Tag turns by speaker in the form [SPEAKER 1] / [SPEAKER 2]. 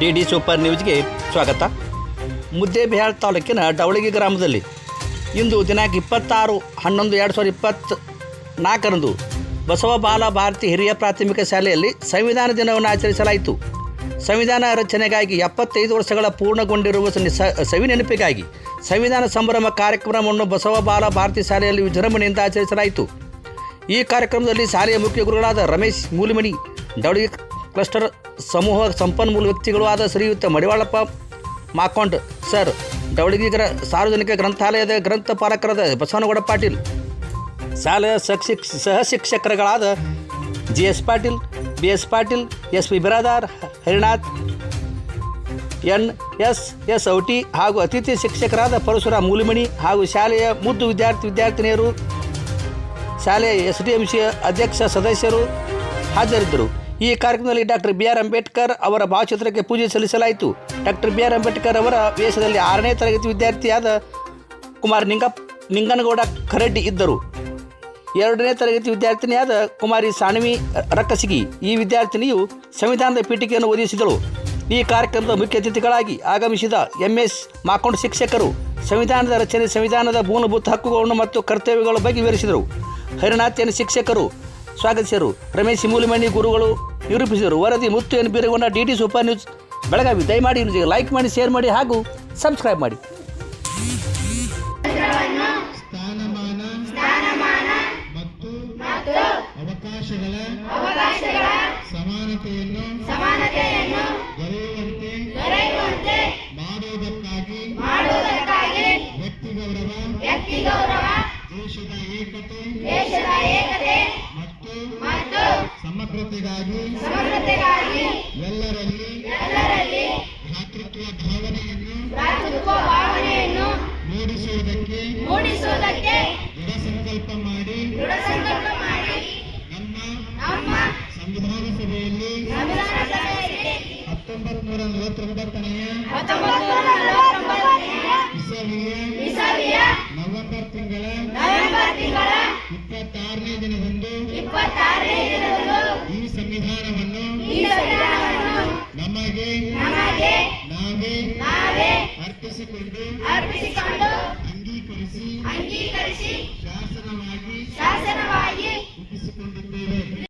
[SPEAKER 1] D D super ನ್ಯೂಸ್ಗೆ ಸ್ವಾಗತ. ಮುದ್ದೇಬಿಹಾಳ್ ತಾಲೂಕಿನ ಡವಳಗಿ ಗ್ರಾಮದಲ್ಲಿ ಇಂದು ದಿನಾಂಕ ಇಪ್ಪತ್ತಾರು ಹನ್ನೊಂದು ಎರಡು ಸಾವಿರದ ಇಪ್ಪತ್ತು ನಾಲ್ಕರಂದು ಬಸವ ಬಾಲ ಭಾರತಿ ಹಿರಿಯ ಪ್ರಾಥಮಿಕ ಶಾಲೆಯಲ್ಲಿ ಸಂವಿಧಾನ ದಿನವನ್ನು ಆಚರಿಸಲಾಯಿತು. ಸಂವಿಧಾನ ರಚನೆಗಾಗಿ ಎಪ್ಪತ್ತೈದು ವರ್ಷಗಳ ಪೂರ್ಣಗೊಂಡಿರುವ ಸವಿ ನೆನಪಿಗಾಗಿ ಸಂವಿಧಾನ ಸಂಭ್ರಮ ಕಾರ್ಯಕ್ರಮವನ್ನು ಬಸವ ಬಾಲ ಭಾರತಿ ಶಾಲೆಯಲ್ಲಿ ವಿಜೃಂಭಣೆಯಿಂದ ಆಚರಿಸಲಾಯಿತು. ಈ ಕಾರ್ಯಕ್ರಮದಲ್ಲಿ ಶಾಲೆಯ ಮುಖ್ಯ ಗುರುಗಳಾದ ರಮೇಶ್ ಮೂಲಿಮಣಿ, ಡವಳಿ ಕ್ಲಸ್ಟರ್ ಸಮೂಹ ಸಂಪನ್ಮೂಲ ವ್ಯಕ್ತಿಗಳು ಆದ ಶ್ರೀಯುತ ಮಡಿವಾಳಪ್ಪ ಮಾಕೊಂಡ್, ಸರ್ ದವಡಗಿಗರ ಸಾರ್ವಜನಿಕ ಗ್ರಂಥಾಲಯದ ಗ್ರಂಥಪಾಲಕರಾದ ಬಸವನಗೌಡ ಪಾಟೀಲ್ ಶಾಲೆಯ ಶಿಕ್ಷಕ್ ಸಹ ಶಿಕ್ಷಕರುಗಳಾದ G S Patil B S Patil S V Biradar, Harinath N S S Auti ಹಾಗೂ ಅತಿಥಿ ಶಿಕ್ಷಕರಾದ ಪರಶುರಾಮ್ ಮೂಲಿಮಣಿ ಹಾಗೂ ಶಾಲೆಯ ಮುದ್ದು ವಿದ್ಯಾರ್ಥಿ ವಿದ್ಯಾರ್ಥಿನಿಯರು, ಶಾಲೆಯ ಎಸ್ ಡಿ ಎಂ ಸಿ ಅಧ್ಯಕ್ಷ ಸದಸ್ಯರು ಹಾಜರಿದ್ದರು. ಈ ಕಾರ್ಯಕ್ರಮದಲ್ಲಿ ಡಾಕ್ಟರ್ ಬಿ ಆರ್ ಅಂಬೇಡ್ಕರ್ ಅವರ ಭಾವಚಿತ್ರಕ್ಕೆ ಪೂಜೆ ಸಲ್ಲಿಸಲಾಯಿತು. ಡಾಕ್ಟರ್ ಬಿ ಆರ್ ಅಂಬೇಡ್ಕರ್ ಅವರ ವೇಷದಲ್ಲಿ ಆರನೇ ತರಗತಿ ವಿದ್ಯಾರ್ಥಿಯಾದ ಕುಮಾರ್ ನಿಂಗ ನಿಂಗನಗೌಡ ಖರೆಡ್ಡಿ ಇದ್ದರು. ಎರಡನೇ ತರಗತಿ ವಿದ್ಯಾರ್ಥಿನಿಯಾದ ಕುಮಾರಿ ಸಾಣವಿ ರಕ್ಕಸಿಗಿ ಈ ವಿದ್ಯಾರ್ಥಿನಿಯು ಸಂವಿಧಾನದ ಪೀಠಿಕೆಯನ್ನು ಓದಿಸಿದಳು. ಈ ಕಾರ್ಯಕ್ರಮದ ಮುಖ್ಯ ಅತಿಥಿಗಳಾಗಿ ಆಗಮಿಸಿದ ಎಂ ಎಸ್ ಮಾಕೊಂಡ್ ಶಿಕ್ಷಕರು ಸಂವಿಧಾನದ ರಚನೆ, ಸಂವಿಧಾನದ ಮೂಲಭೂತ ಹಕ್ಕುಗಳನ್ನು ಮತ್ತು ಕರ್ತವ್ಯಗಳ ಬಗ್ಗೆ ವಿವರಿಸಿದರು. ಹರಿನಾಥ್ಯನ ಶಿಕ್ಷಕರು, ಸ್ವಾಗತಿಸಿದರು. ರಮೇಶ್ ಮೂಲಿಮಣಿ ಗುರುಗಳು ನಿರೂಪಿಸಿದರು. ವರದಿ Muttu N Biragonda D T super news. Belagavi ದಯಮಾಡಿ ನ್ಯೂಸ್ಗೆ ಲೈಕ್ ಮಾಡಿ ಶೇರ್ ಮಾಡಿ ಹಾಗೂ ಸಬ್ಸ್ಕ್ರೈಬ್ ಮಾಡಿ.
[SPEAKER 2] ಸ್ಥಾನಮಾನ ಮತ್ತು ಅವಕಾಶಗಳ ಸಮಾನತೆಯನ್ನು ದೊರೆಯುವಂತೆ ಮಾಡುವುದಕ್ಕಾಗಿ ವ್ಯಕ್ತಿ ಗೌರವ ದೇಶದ ಏಕತೆ ಸಮಗ್ರತೆಗಾಗಿ ಎಲ್ಲರಲ್ಲಿ ಭ್ರಾತೃತ್ವ ಭಾವನೆಯನ್ನು ಮೂಡಿಸುವುದಕ್ಕೆ ದೃಢ ಸಂಕಲ್ಪ ಮಾಡಿ ನಮ್ಮ ಸಂವಿಧಾನ ಸಭೆಯಲ್ಲಿ ಹತ್ತೊಂಬತ್ತು ನೂರ ನಲವತ್ತೊಂಬತ್ತನೆಯ ಇಸವಿಯ ನವೆಂಬರ್ ತಿಂಗಳ ಇಪ್ಪತ್ತಾರನೇ ದಿನದಂದು ಇಪ್ಪತ್ತ ನಮಗೆ ನಾವೇ ಅರ್ಪಿಸಿಕೊಂಡು ಅಂಗೀಕರಿಸಿ ಅಂಗೀಕರಿಸಿ ಶಾಸನವಾಗಿ ಶಾಸನವಾಗಿ ರೂಪಿಸಿಕೊಂಡಿದ್ದೇವೆ.